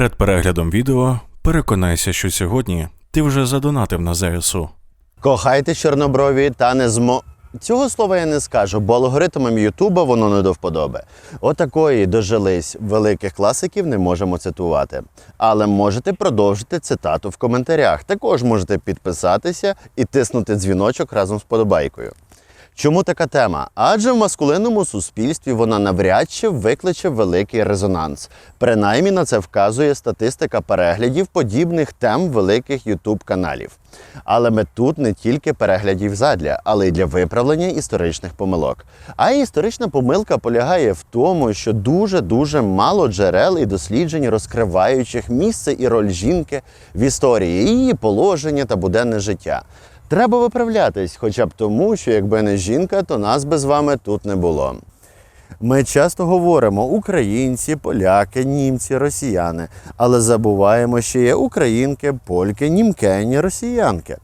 Перед переглядом відео переконайся, що сьогодні ти вже задонатив на ЗСУ. Кохайте чорноброві та не змо. Цього слова я не скажу, бо алгоритмам Ютуба воно не до вподоби. Отакої дожились великих класиків не можемо цитувати. Але можете продовжити цитату в коментарях. Також можете підписатися і тиснути дзвіночок разом з подобайкою. Чому така тема? Адже в маскулинному суспільстві вона навряд чи викличе великий резонанс. Принаймні на це вказує статистика переглядів подібних тем великих Ютуб каналів. Але ми тут не тільки переглядів задля, але й для виправлення історичних помилок. А історична помилка полягає в тому, що дуже дуже мало джерел і досліджень, розкриваючих місце і роль жінки в історії, її положення та буденне життя. Треба виправлятись, хоча б тому, що якби не жінка, то нас би з вами тут не було. Ми часто говоримо українці, поляки, німці, росіяни, але забуваємо, що є українки, польки, німкені, росіянки.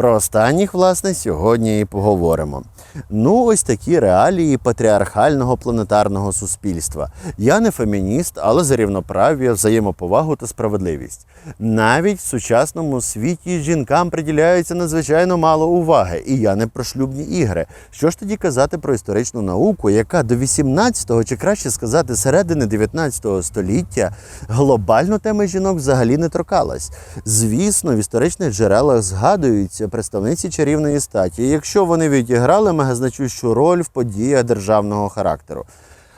Про останніх, власне, сьогодні і поговоримо. Ну, ось такі реалії патріархального планетарного суспільства. Я не фемініст, але за рівноправ'я, взаємоповагу та справедливість. Навіть в сучасному світі жінкам приділяється надзвичайно мало уваги, і я не про шлюбні ігри. Що ж тоді казати про історичну науку, яка до 18-го, чи краще сказати, середини 19 століття глобально теми жінок взагалі не торкалась. Звісно, в історичних джерелах згадуються представниці чарівної статі, якщо вони відіграли мегазначущу роль в подіях державного характеру.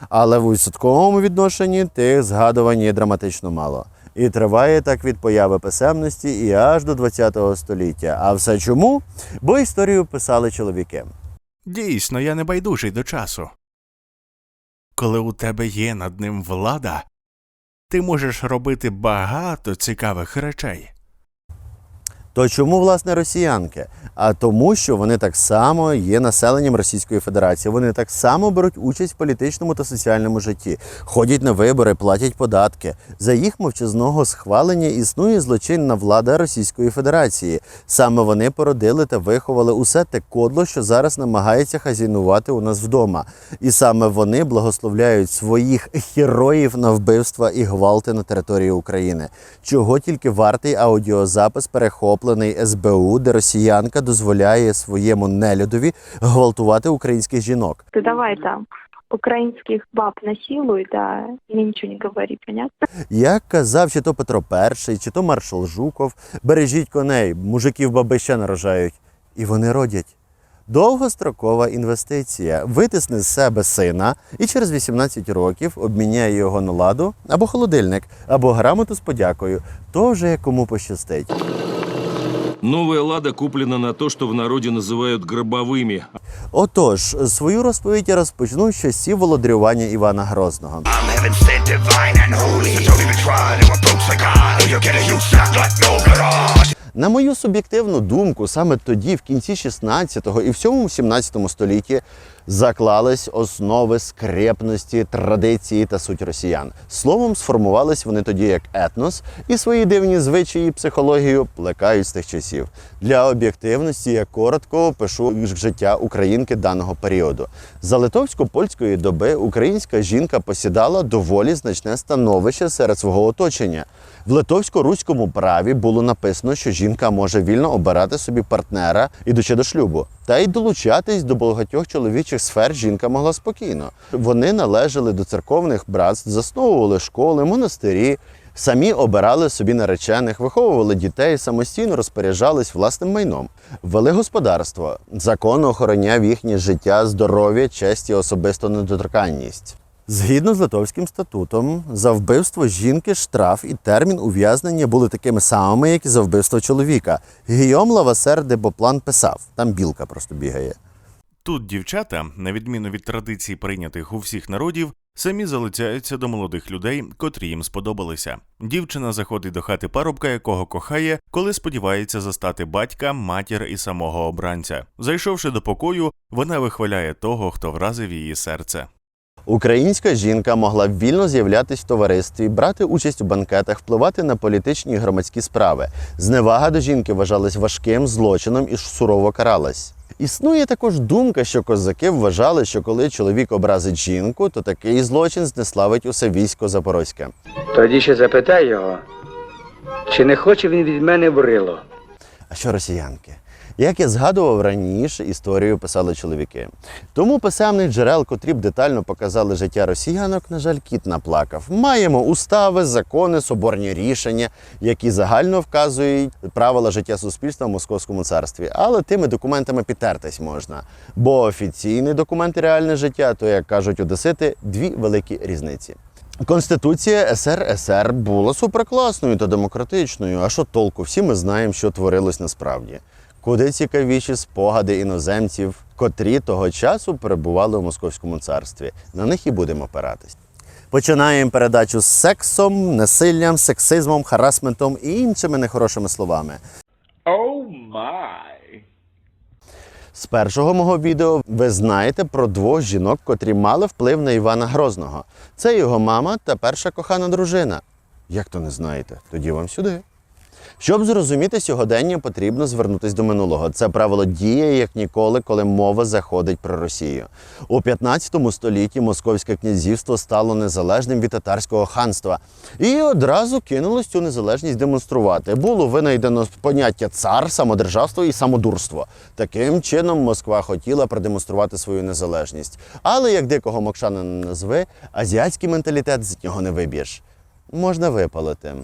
Але в відсотковому відношенні тих згадувань є драматично мало. І триває так від появи писемності і аж до ХХ століття. А все чому? Бо історію писали чоловіки. Дійсно, я не байдужий до часу. Коли у тебе є над ним влада, ти можеш робити багато цікавих речей. То чому власне росіянки? А тому, що вони так само є населенням Російської Федерації. Вони так само беруть участь в політичному та соціальному житті, ходять на вибори, платять податки. За їх мовчазного схвалення існує злочинна влада Російської Федерації. Саме вони породили та виховали усе те кодло, що зараз намагається хазяйнувати у нас вдома. І саме вони благословляють своїх героїв на вбивства і гвалти на території України. Чого тільки вартий аудіозапис перехоплений СБУ, де росіянка дозволяє своєму нелюдові гвалтувати українських жінок. Ты давай там украинских баб насилуй, да, ничего не говори, понятно? Як казав чи то Петро І, чи то маршал Жуков, бережіть коней, мужиків баби ще нарожають. І вони родять. Довгострокова інвестиція витисне з себе сина і через 18 років обміняє його на ладу або холодильник, або грамоту з подякою. То вже кому пощастить. Новая «Лада» куплена на то, что в народе называют гробовыми. Отож, свою розповідь я розпочну з часів володарювання Івана Грозного. Garage. На мою суб'єктивну думку, саме тоді, в кінці 16-го і в 17 столітті, заклались основи скрепності, традиції та суть росіян. Словом, сформувались вони тоді як етнос, і свої дивні звичаї і психологію плекають з тих часів. Для об'єктивності я коротко опишу життя українки даного періоду. За литовсько-польської доби українська жінка посідала доволі значне становище серед свого оточення. В литовсько-руському праві було написано, що жінка може вільно обирати собі партнера, ідучи до шлюбу. Та й долучатись до багатьох чоловічих сфер жінка могла спокійно. Вони належали до церковних братств, засновували школи, монастирі. Самі обирали собі наречених, виховували дітей, самостійно розпоряджались власним майном, вели господарство. Закон охороняв їхнє життя, здоров'я, честь і особисту недоторканність. Згідно з Литовським статутом, за вбивство жінки штраф і термін ув'язнення були такими самими, як і за вбивство чоловіка. Гійом Лавасер де Боплан писав, там білка просто бігає. Тут дівчата, на відміну від традицій, прийнятих у всіх народів, самі залицяються до молодих людей, котрі їм сподобалися. Дівчина заходить до хати парубка, якого кохає, коли сподівається застати батька, матір і самого обранця. Зайшовши до покою, вона вихваляє того, хто вразив її серце. Українська жінка могла вільно з'являтись в товаристві, брати участь у банкетах, впливати на політичні і громадські справи. Зневага до жінки вважалась важким злочином і сурово каралась. Існує також думка, що козаки вважали, що коли чоловік образить жінку, то такий злочин знеславить усе військо Запорозьке. Тоді ще запитай його, чи не хоче він від мене в. А що росіянки? Як я згадував раніше, історію писали чоловіки. Тому писемних джерел, котрі б детально показали життя росіянок, на жаль, кіт наплакав. Маємо устави, закони, соборні рішення, які загально вказують правила життя суспільства в Московському царстві. Але тими документами підтертись можна. Бо офіційні документи реальне життя, то як кажуть одесити, дві великі різниці. Конституція СРСР була суперкласною та демократичною. А що толку? Всі ми знаємо, що творилось насправді. Куди цікавіші спогади іноземців, котрі того часу перебували у Московському царстві. На них і будемо опиратись. Починаємо передачу з сексом, насиллям, сексизмом, харасментом і іншими нехорошими словами. З першого мого відео ви знаєте про двох жінок, котрі мали вплив на Івана Грозного. Це його мама та перша кохана дружина. Як то не знаєте? Тоді вам сюди. Щоб зрозуміти сьогодення, потрібно звернутися до минулого. Це правило діє як ніколи, коли мова заходить про Росію. У 15 столітті Московське князівство стало незалежним від татарського ханства і одразу кинулось цю незалежність демонструвати. Було винайдено поняття цар, самодержавство і самодурство. Таким чином Москва хотіла продемонструвати свою незалежність. Але як дикого мокшана не назви, азіатський менталітет з нього не виб'єш. Можна випалити.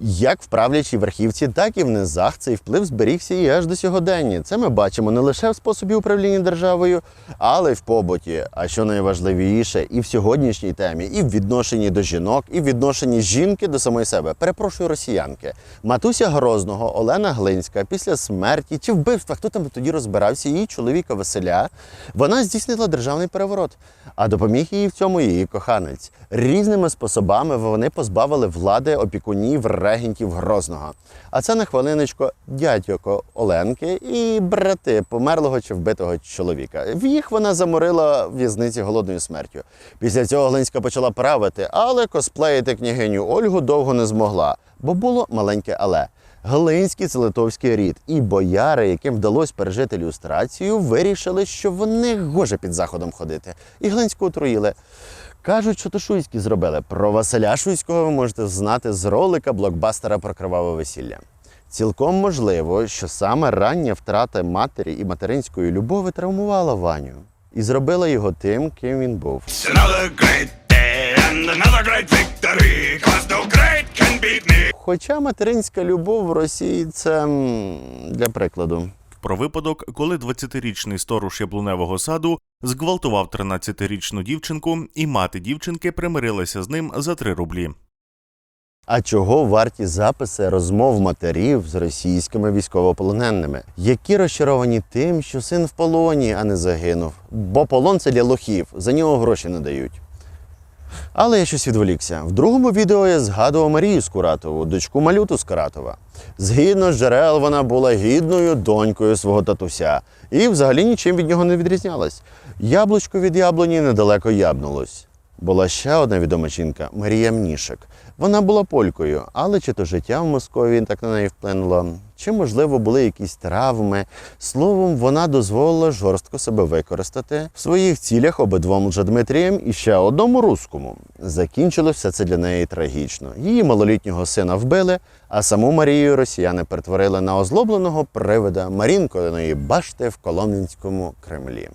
Як в правлячій верхівці, так і в низах цей вплив зберігся і аж до сьогодення. Це ми бачимо не лише в способі управління державою, але й в побуті. А що найважливіше, і в сьогоднішній темі, і в відношенні до жінок, і в відношенні жінки до самої себе. Перепрошую росіянки. Матуся Грозного, Олена Глинська, після смерті чи вбивства, хто там тоді розбирався, її чоловіка Василя, вона здійснила державний переворот. А допоміг їй в цьому її коханець. Різними способами вони позбавили влади опікунів, регентів Грозного. А це на хвилиночку дядько Оленки і брати померлого чи вбитого чоловіка. В їх вона заморила в'язниці голодною смертю. Після цього Глинська почала правити, але косплеїти княгиню Ольгу довго не змогла, бо було маленьке але. Глинський це литовський рід, і бояри, яким вдалося пережити люстрацію, вирішили, що вони гоже під заходом ходити. І Глинську отруїли. Кажуть, що то Шуйські зробили. Про Василя Шуйського ви можете знати з ролика блокбастера про криваве весілля. Цілком можливо, що саме рання втрата матері і материнської любові травмувала Ваню і зробила його тим, ким він був. Хоча материнська любов в Росії це для прикладу. Про випадок, коли 20-річний сторож яблуневого саду зґвалтував 13-річну дівчинку, і мати дівчинки примирилася з ним за 3 рублі. А чого варті записи розмов матерів з російськими військовополоненими, які розчаровані тим, що син в полоні, а не загинув. Бо полон це для лохів, за нього гроші не дають. Але я щось відволікся. В другому відео я згадував Марію Скуратову, дочку Малюту Скуратова. Згідно з джерел, вона була гідною донькою свого татуся і взагалі нічим від нього не відрізнялась. Яблучко від яблуні недалеко ябнулось. Була ще одна відома жінка Марія Мнішек. Вона була полькою, але чи то життя в Московії так на неї вплинуло, чи, можливо, були якісь травми. Словом, вона дозволила жорстко себе використати в своїх цілях обидвом Лжедмитрієм і ще одному руському. Закінчилося це для неї трагічно. Її малолітнього сина вбили, а саму Марію росіяни перетворили на озлобленого привида Марінкиної башти в Коломнінському Кремлі.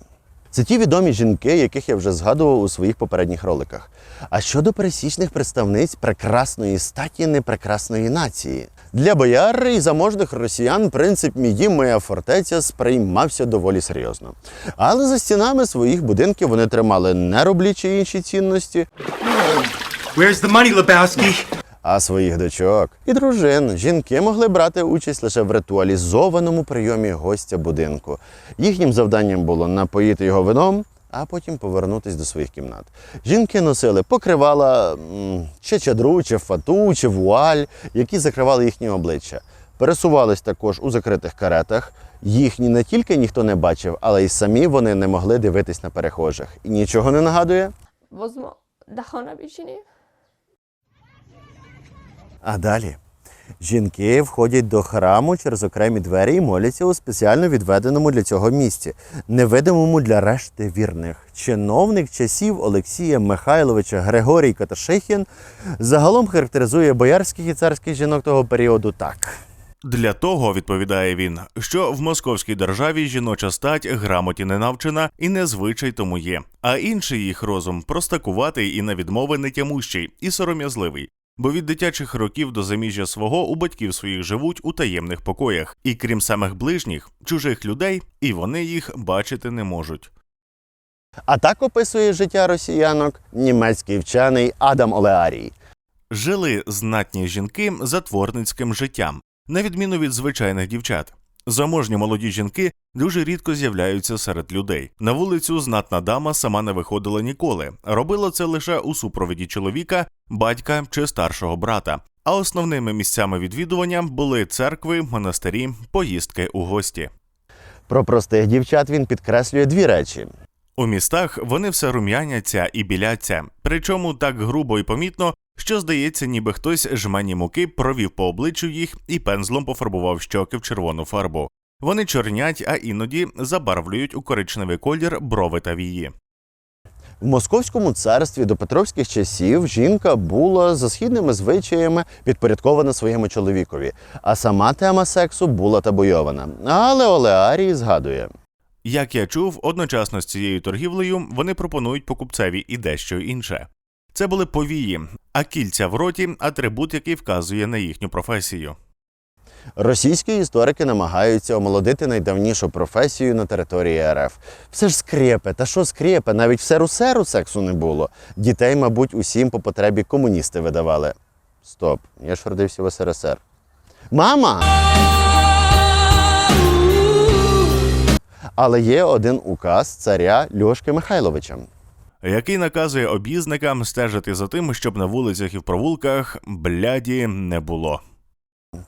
Це ті відомі жінки, яких я вже згадував у своїх попередніх роликах. А щодо пересічних представниць прекрасної статі непрекрасної нації. Для бояр і заможних росіян принцип дім, моя фортеця сприймався доволі серйозно. Але за стінами своїх будинків вони тримали не рублі чи інші цінності, Where's the money, Lebowski? А своїх дочок і дружин. Жінки могли брати участь лише в ритуалізованому прийомі гостя будинку. Їхнім завданням було напоїти його вином, а потім повернутись до своїх кімнат. Жінки носили покривала чи чадру, чи фату, чи вуаль, які закривали їхні обличчя. Пересувались також у закритих каретах. Їхні не тільки ніхто не бачив, але й самі вони не могли дивитись на перехожих. І нічого не нагадує. А далі. Жінки входять до храму через окремі двері і моляться у спеціально відведеному для цього місці, невидимому для решти вірних. Чиновник часів Олексія Михайловича Григорій Каташихін загалом характеризує боярських і царських жінок того періоду так. Для того відповідає він, що в московській державі жіноча стать грамоті не навчена і не звичай тому є, а інший їх розум простакуватий і на відмови нетямущий і сором'язливий. Бо від дитячих років до заміжжя свого у батьків своїх живуть у таємних покоях, і крім самих ближніх, чужих людей, і вони їх бачити не можуть. А так описує життя росіянок німецький вчений Адам Олеарій. Жили знатні жінки затворницьким життям, на відміну від звичайних дівчат. Заможні молоді жінки дуже рідко з'являються серед людей. На вулицю знатна дама сама не виходила ніколи. Робила це лише у супровіді чоловіка, батька чи старшого брата. А основними місцями відвідування були церкви, монастирі, поїздки у гості. Про простих дівчат він підкреслює дві речі: У містах вони все рум'яняться і біляться, причому так грубо і помітно, що здається, ніби хтось жмені муки провів по обличчю їх і пензлом пофарбував щоки в червону фарбу. Вони чорнять, а іноді забарвлюють у коричневий колір брови та вії. В московському царстві до петровських часів жінка була за східними звичаями підпорядкована своєму чоловікові, а сама тема сексу була табуйована. Але Олеарій згадує. Як я чув, одночасно з цією торгівлею вони пропонують покупцеві і дещо інше. Це були повії, а кільця в роті атрибут, який вказує на їхню професію. Російські історики намагаються омолодити найдавнішу професію на території РФ. Все ж скрепе, та що скрепе, навіть в серу-серу сексу не було. Дітей, мабуть, усім по потребі комуністи видавали. Стоп, я ж родився в СРСР. Мама! Але є один указ царя Льошки Михайловича. Який наказує обізникам стежити за тим, щоб на вулицях і в провулках бляді не було.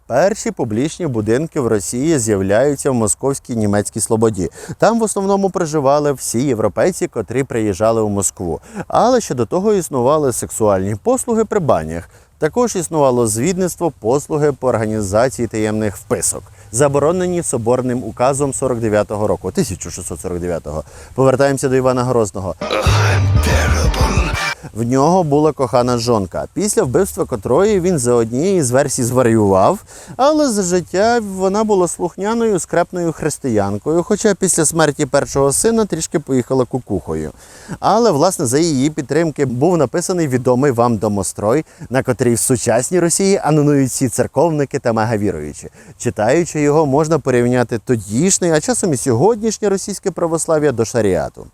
Перші публічні будинки в Росії з'являються в московській німецькій слободі. Там в основному проживали всі європейці, котрі приїжджали у Москву. Але ще до того існували сексуальні послуги при банях. Також існувало звідництво послуги по організації таємних вписок, заборонені соборним указом 49-го року, 1649-го. Повертаємося до Івана Грозного. В нього була кохана жонка, після вбивства котрої він за однією з версій зварював, але за життя вона була слухняною скрепною християнкою, хоча після смерті першого сина трішки поїхала кукухою. Але, власне, за її підтримки був написаний відомий вам домострой, на котрий в сучасній Росії анонують всі церковники та мегавіруючі. Читаючи його, можна порівняти тодішнє, а часом і сьогоднішнє російське православ'я до шаріату.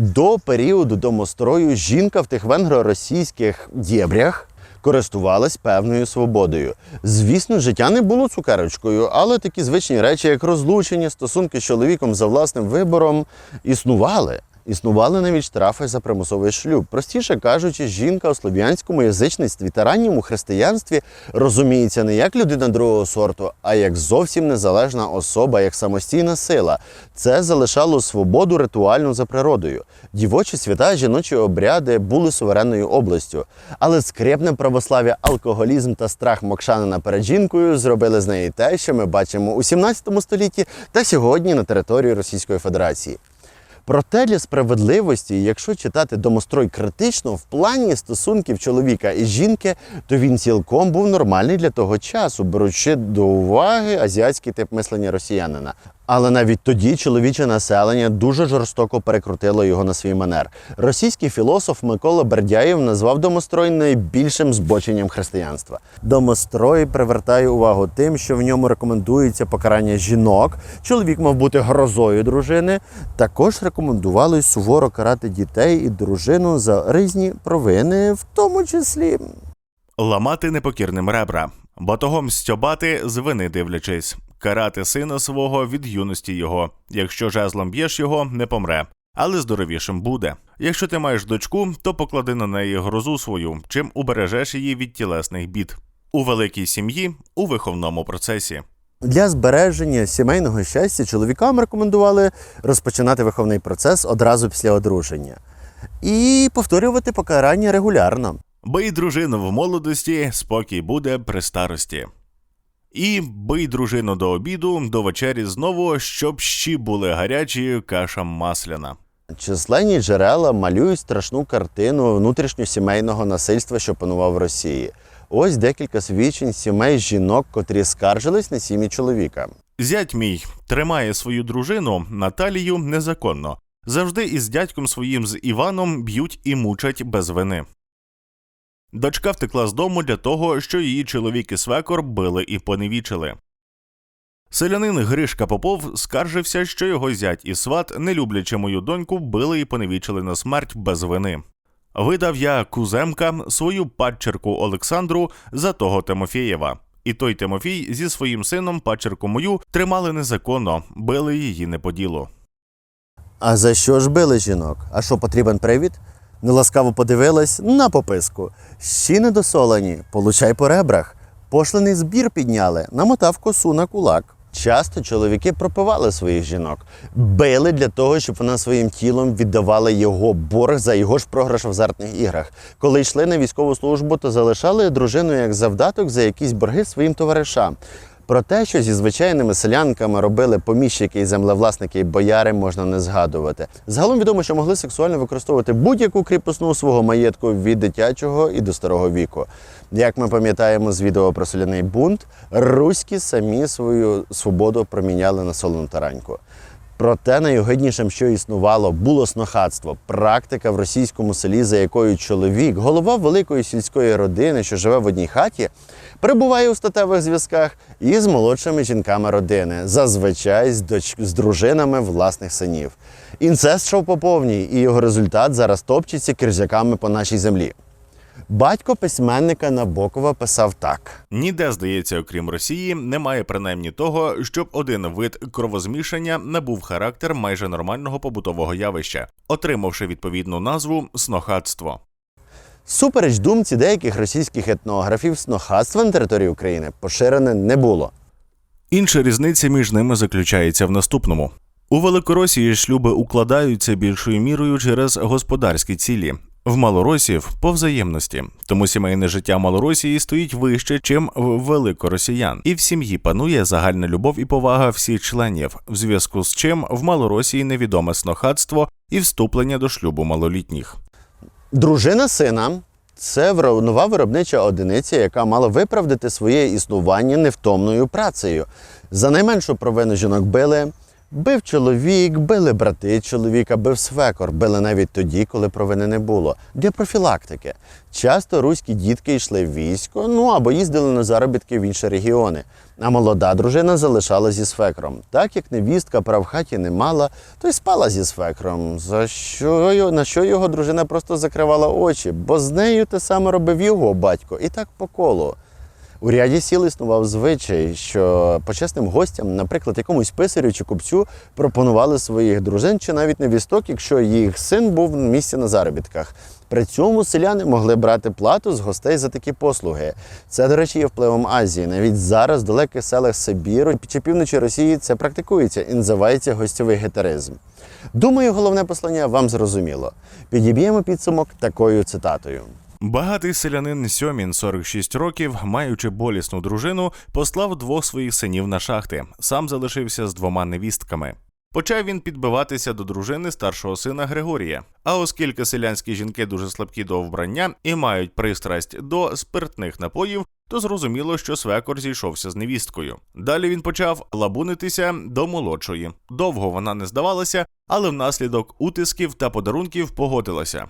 До періоду домострою жінка в тих венгро-російських дєбрях користувалась певною свободою. Звісно, життя не було цукерочкою, але такі звичні речі, як розлучення, стосунки з чоловіком за власним вибором, існували. Існували навіть штрафи за примусовий шлюб. Простіше кажучи, жінка у слов'янському язичництві та ранньому християнстві розуміється не як людина другого сорту, а як зовсім незалежна особа, як самостійна сила. Це залишало свободу ритуальну за природою. Дівочі свята, жіночі обряди були суверенною областю. Але скрепне православ'я, алкоголізм та страх мокшанина перед жінкою зробили з неї те, що ми бачимо у 17 столітті та сьогодні на території Російської Федерації. Проте для справедливості, якщо читати домострой критично, в плані стосунків чоловіка і жінки, то він цілком був нормальний для того часу, беручи до уваги азіатський тип мислення росіянина. Але навіть тоді чоловіче населення дуже жорстоко перекрутило його на свій манер. Російський філософ Микола Бердяєв назвав домострой найбільшим збоченням християнства. Домострой привертає увагу тим, що в ньому рекомендується покарання жінок. Чоловік мав бути грозою дружини. Також рекомендували суворо карати дітей і дружину за різні провини, в тому числі Ламати непокірним ребра, батогом стьобати з вини дивлячись, карати сина свого від юності його. Якщо жезлом б'єш його, не помре, але здоровішим буде. Якщо ти маєш дочку, то поклади на неї грозу свою, чим убережеш її від тілесних бід. У великій сім'ї у виховному процесі. Для збереження сімейного щастя чоловікам рекомендували розпочинати виховний процес одразу після одруження і повторювати покарання регулярно. Бий дружину в молодості, спокій буде при старості. І бий дружину до обіду, до вечері знову, щоб щі були гарячі, каша масляна. Численні джерела малюють страшну картину внутрішньосімейного насильства, що панував в Росії. Ось декілька свідчень сімей жінок, котрі скаржились на сім'ї чоловіка. Зять мій тримає свою дружину Наталію незаконно. Завжди із дядьком своїм з Іваном б'ють і мучать без вини. Дочка втекла з дому для того, що її чоловік і свекор били і поневічили. Селянин Гришка Попов скаржився, що його зять і сват, не люблячи мою доньку, били і поневічили на смерть без вини. Видав я куземка свою падчерку Олександру за того Тимофєєва. І той Тимофій зі своїм сином падчерку мою тримали незаконно, били її не по ділу. А за що ж били жінок? А що потрібен привід? Неласкаво подивилась на пописку. Щі недосолені, получай по ребрах. Пошлиний збір підняли, намотав косу на кулак. Часто чоловіки пропивали своїх жінок, били для того, щоб вона своїм тілом віддавала його борг за його ж програш в азартних іграх. Коли йшли на військову службу, то залишали дружину як завдаток за якісь борги своїм товаришам. Про те, що зі звичайними селянками робили поміщики і землевласники і бояри, можна не згадувати. Загалом відомо, що могли сексуально використовувати будь-яку кріпосну свого маєтку від дитячого і до старого віку. Як ми пам'ятаємо з відео про соляний бунт, руські самі свою свободу проміняли на солену тараньку. Проте найогиднішим, що існувало, було снохадство, практика в російському селі, за якою чоловік, голова великої сільської родини, що живе в одній хаті, перебуває у статевих зв'язках із молодшими жінками родини, зазвичай з, доч... з дружинами власних синів. Інцест йшов по і його результат зараз топчеться кирзяками по нашій землі. Батько письменника Набокова писав так. Ніде, здається, окрім Росії, немає принаймні того, щоб один вид кровозмішання набув характер майже нормального побутового явища, отримавши відповідну назву снохадство. Супереч думці деяких російських етнографів, снохадство на території України поширене не було. Інша різниця між ними заключається в наступному. У Великоросії шлюби укладаються більшою мірою через господарські цілі. В Малоросів по взаємності, тому сімейне життя Малоросії стоїть вище, чим в великоросіян, і в сім'ї панує загальна любов і повага всіх членів, в зв'язку з чим в Малоросії невідоме снохадство і вступлення до шлюбу малолітніх. Дружина сина це нова виробнича одиниця, яка мала виправдати своє існування невтомною працею. За найменшу провину жінок били. Бив чоловік, били брати чоловіка, бив свекор, били навіть тоді, коли провини не було. Для профілактики. Часто руські дітки йшли в військо, ну або їздили на заробітки в інші регіони. А молода дружина залишала зі свекром. Так як невістка прав хаті не мала, то й спала зі свекром. За що на що його дружина просто закривала очі, бо з нею те саме робив його батько, і так по колу. У ряді сіл існував звичай, що почесним гостям, наприклад, якомусь писарю чи купцю, пропонували своїх дружин чи навіть невісток, якщо їх син був в місці на заробітках. При цьому селяни могли брати плату з гостей за такі послуги. Це, до речі, є впливом Азії. Навіть зараз в далеких селах Сибіру чи півночі Росії це практикується і називається гостьовий гетеризм. Думаю, головне послання вам зрозуміло. Підіб'ємо підсумок такою цитатою. Багатий селянин Сьомін, 46 років, маючи болісну дружину, послав двох своїх синів на шахти. Сам залишився з двома невістками. Почав він підбиватися до дружини старшого сина Григорія. А оскільки селянські жінки дуже слабкі до вбрання і мають пристрасть до спиртних напоїв, то зрозуміло, що свекор зійшовся з невісткою. Далі він почав лабунитися до молодшої. Довго вона не здавалася, але внаслідок утисків та подарунків погодилася.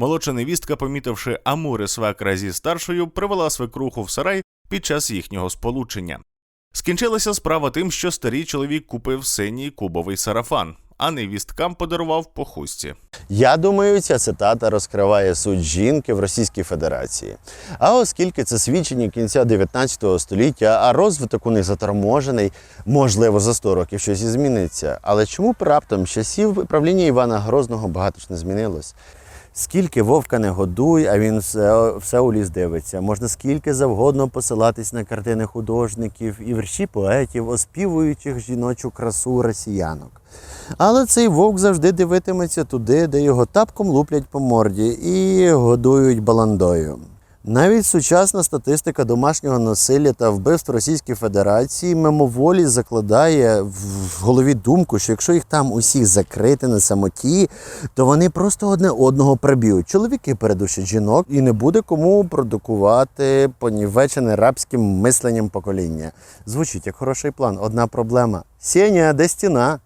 Молодша невістка, помітивши амури свекра зі старшою, привела свекруху в сарай під час їхнього сполучення. Скінчилася справа тим, що старий чоловік купив синій кубовий сарафан, а невісткам подарував по хустці. Я думаю, ця цитата розкриває суть жінки в Російській Федерації. А оскільки це свідчення кінця 19 століття, а розвиток у них заторможений, можливо, за 100 років щось і зміниться. Але чому б раптом часів правління Івана Грозного багато ж не змінилось? Скільки вовка не годуй, а він все, все у ліс дивиться. Можна скільки завгодно посилатись на картини художників і вірші поетів, оспівуючих жіночу красу росіянок. Але цей вовк завжди дивитиметься туди, де його тапком луплять по морді і годують баландою. Навіть сучасна статистика домашнього насилля та вбивств Російської Федерації мимоволі закладає в голові думку, що якщо їх там усіх закрити на самоті, то вони просто одне одного приб'ють. Чоловіки передушать жінок і не буде кому продукувати понівечене рабським мисленням покоління. Звучить як хороший план. Одна проблема: Сеня, де стіна?